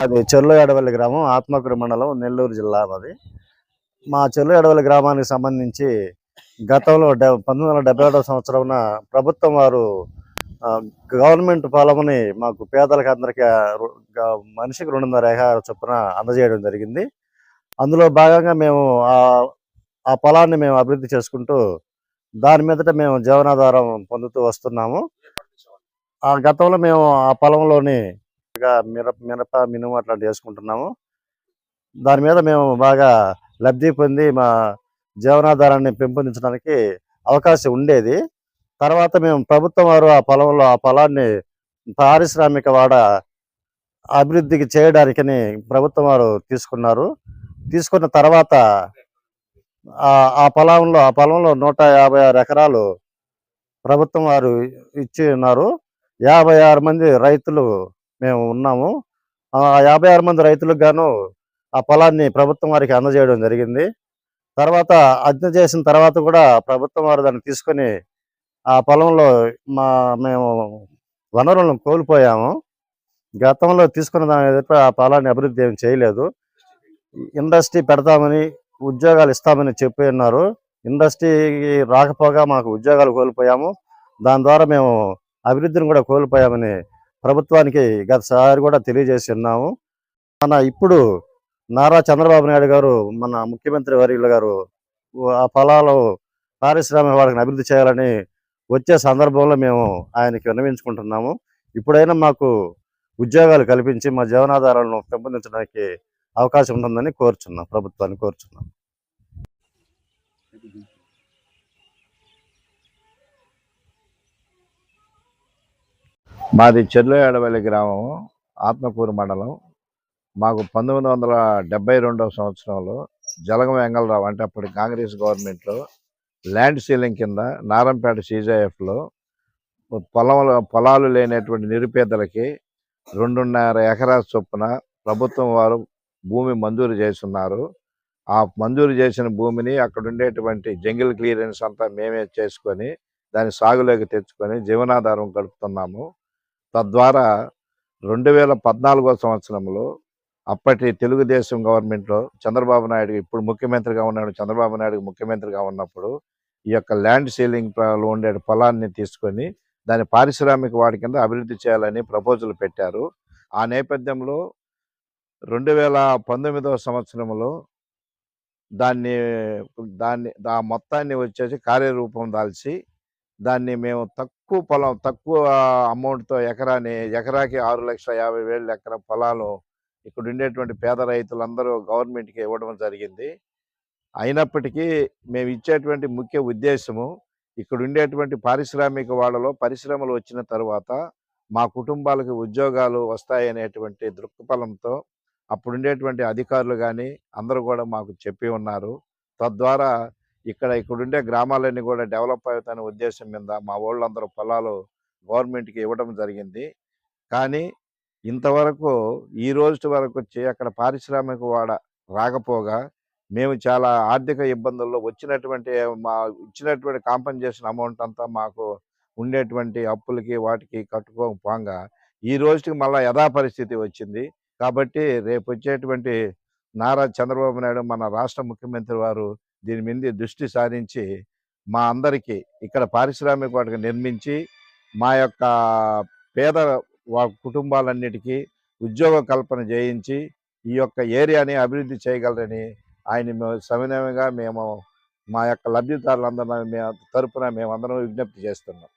అది చెర్ల ఎడవల్లి గ్రామం ఆత్మకూరు మండలం నెల్లూరు జిల్లా అది మా చెర్ల ఎడవల్లి గ్రామానికి సంబంధించి గతంలో డె పంతొమ్మిది వందల డెబ్బై ఒకటో సంవత్సరం ప్రభుత్వం వారు గవర్నమెంట్ పొలముని మాకు పేదలకు అందరికీ మనిషికి రెండున్నర ఎకరాల చొప్పున అందజేయడం జరిగింది. అందులో భాగంగా మేము ఆ ఆ పొలాన్ని మేము అభివృద్ధి చేసుకుంటూ దాని మీదట మేము జీవనాధారం పొందుతూ వస్తున్నాము. ఆ గతంలో మేము ఆ పొలంలోని మిరప మిరప మినుము అట్లాంటివి వేసుకుంటున్నాము. దాని మీద మేము బాగా లబ్ధి పొంది మా జీవనాధారాన్ని పెంపొందించడానికి అవకాశం ఉండేది. తర్వాత మేము ప్రభుత్వం వారు ఆ పొలంలో ఆ పొలాన్ని పారిశ్రామిక వాడ అభివృద్ధికి చేయడానికని ప్రభుత్వం వారు తీసుకున్నారు. తీసుకున్న తర్వాత ఆ ఆ పొలంలో ఆ పొలంలో నూట యాభై ఆరు ఎకరాలు ప్రభుత్వం వారు ఇచ్చి ఉన్నారు. యాభై ఆరు మంది రైతులు మేము ఉన్నాము. ఆ యాభై ఆరు మంది రైతులకు గాను ఆ పొలాన్ని ప్రభుత్వం వారికి అందజేయడం జరిగింది. తర్వాత అజ్ఞ చేసిన తర్వాత కూడా ప్రభుత్వం వారు దాన్ని తీసుకొని ఆ పొలంలో మా మేము వనరులను కోల్పోయాము. గతంలో తీసుకున్న దాని ఆ పొలాన్ని అభివృద్ధి ఏం చేయలేదు. ఇండస్ట్రీ పెడతామని ఉద్యోగాలు ఇస్తామని చెప్పి ఉన్నారు ఇండస్ట్రీ రాకపోగా మాకు ఉద్యోగాలు కోల్పోయాము. దాని ద్వారా మేము అభివృద్ధిని కూడా కోల్పోయామని ప్రభుత్వానికి గతసారి కూడా తెలియజేసి ఉన్నాము. మన ఇప్పుడు నారా చంద్రబాబు నాయుడు గారు మన ముఖ్యమంత్రి వర్యులు గారు ఆ పొలాలు పారిశ్రామిక వాళ్ళకి అభివృద్ధి చేయాలని వచ్చే సందర్భంలో మేము ఆయనకి విన్నవించుకుంటున్నాము. ఇప్పుడైనా మాకు ఉద్యోగాలు కల్పించి మా జీవనాధారాలను పెంపొందించడానికి అవకాశం ఉంటుందని కోరుచున్నాం ప్రభుత్వాన్ని కోరుచున్నాం. మాది చెర్లో ఎడవల్లి గ్రామం ఆత్మకూరు మండలం. మాకు పంతొమ్మిది వందల డెబ్బై రెండవ సంవత్సరంలో జలగం వెంగళరావు అంటే అప్పటి కాంగ్రెస్ గవర్నమెంట్లో ల్యాండ్ సీలింగ్ కింద నారంపేట సీజేఎఫ్లో పొలం పొలాలు లేనటువంటి నిరుపేదలకి రెండున్నర ఎకరాల చొప్పున ప్రభుత్వం వారు భూమి మంజూరు చేస్తున్నారు. ఆ మంజూరు చేసిన భూమిని అక్కడ ఉండేటువంటి జంగిల్ క్లియరెన్స్ అంతా మేమే చేసుకొని దాన్ని సాగులోకి తెచ్చుకొని జీవనాధారం గడుపుతున్నాము. తద్వారా రెండు వేల పద్నాలుగో సంవత్సరంలో అప్పటి తెలుగుదేశం గవర్నమెంట్లో చంద్రబాబు నాయుడు ఇప్పుడు ముఖ్యమంత్రిగా ఉన్నాడు చంద్రబాబు నాయుడు ముఖ్యమంత్రిగా ఉన్నప్పుడు ఈ యొక్క ల్యాండ్ సీలింగ్లో ఉండే పొలాన్ని తీసుకొని దాని పారిశ్రామిక వాడి కింద అభివృద్ధి చేయాలని ప్రపోజల్ పెట్టారు. ఆ నేపథ్యంలో రెండు వేల పంతొమ్మిదవ సంవత్సరంలో దాన్ని దాన్ని ఆ మొత్తాన్ని వచ్చేసి కార్యరూపం దాల్చి దాన్ని మేము తక్కువ పొలం తక్కువ అమౌంట్తో ఎకరాని ఎకరాకి ఆరు లక్షల యాభై వేలు ఎకరా పొలాలు ఇక్కడ ఉండేటువంటి పేద రైతులందరూ గవర్నమెంట్కి ఇవ్వడం జరిగింది. అయినప్పటికీ మేము ఇచ్చేటువంటి ముఖ్య ఉద్దేశము ఇక్కడ ఉండేటువంటి పారిశ్రామిక వాళ్ళలో పరిశ్రమలు వచ్చిన తర్వాత మా కుటుంబాలకు ఉద్యోగాలు వస్తాయనేటువంటి దృక్పథంతో అప్పుడు ఉండేటువంటి అధికారులు కానీ అందరూ కూడా మాకు చెప్పి ఉన్నారు. తద్వారా ఇక్కడ ఇక్కడుండే గ్రామాలన్నీ కూడా డెవలప్ అవుతానే ఉద్దేశం మీద మా వాళ్ళందరూ పొలాలు గవర్నమెంట్కి ఇవ్వడం జరిగింది. కానీ ఇంతవరకు ఈ రోజు వరకు వచ్చి అక్కడ పారిశ్రామిక వాడ రాకపోగా మేము చాలా ఆర్థిక ఇబ్బందుల్లో వచ్చినటువంటి మా ఇచ్చినటువంటి కాంపన్సేషన్ అమౌంట్ అంతా మాకు ఉండేటువంటి అప్పులకి వాటికి కట్టుకోకపోగా ఈ రోజుకి మళ్ళీ యథాపరిస్థితి వచ్చింది. కాబట్టి రేపు వచ్చేటువంటి నారా చంద్రబాబు నాయుడు మన రాష్ట్ర ముఖ్యమంత్రి వారు దీని మీద దృష్టి సారించి మా అందరికీ ఇక్కడ పారిశ్రామిక వాటికి నిర్మించి మా యొక్క పేద వా- కుటుంబాలన్నిటికీ ఉద్యోగ కల్పన చేయించి ఈ యొక్క ఏరియాని అభివృద్ధి చేయగలరని ఆయన మేము సవినయంగా మేము మా యొక్క లబ్ధిదారులందరం తరపున మేమందరం విజ్ఞప్తి చేస్తున్నాం.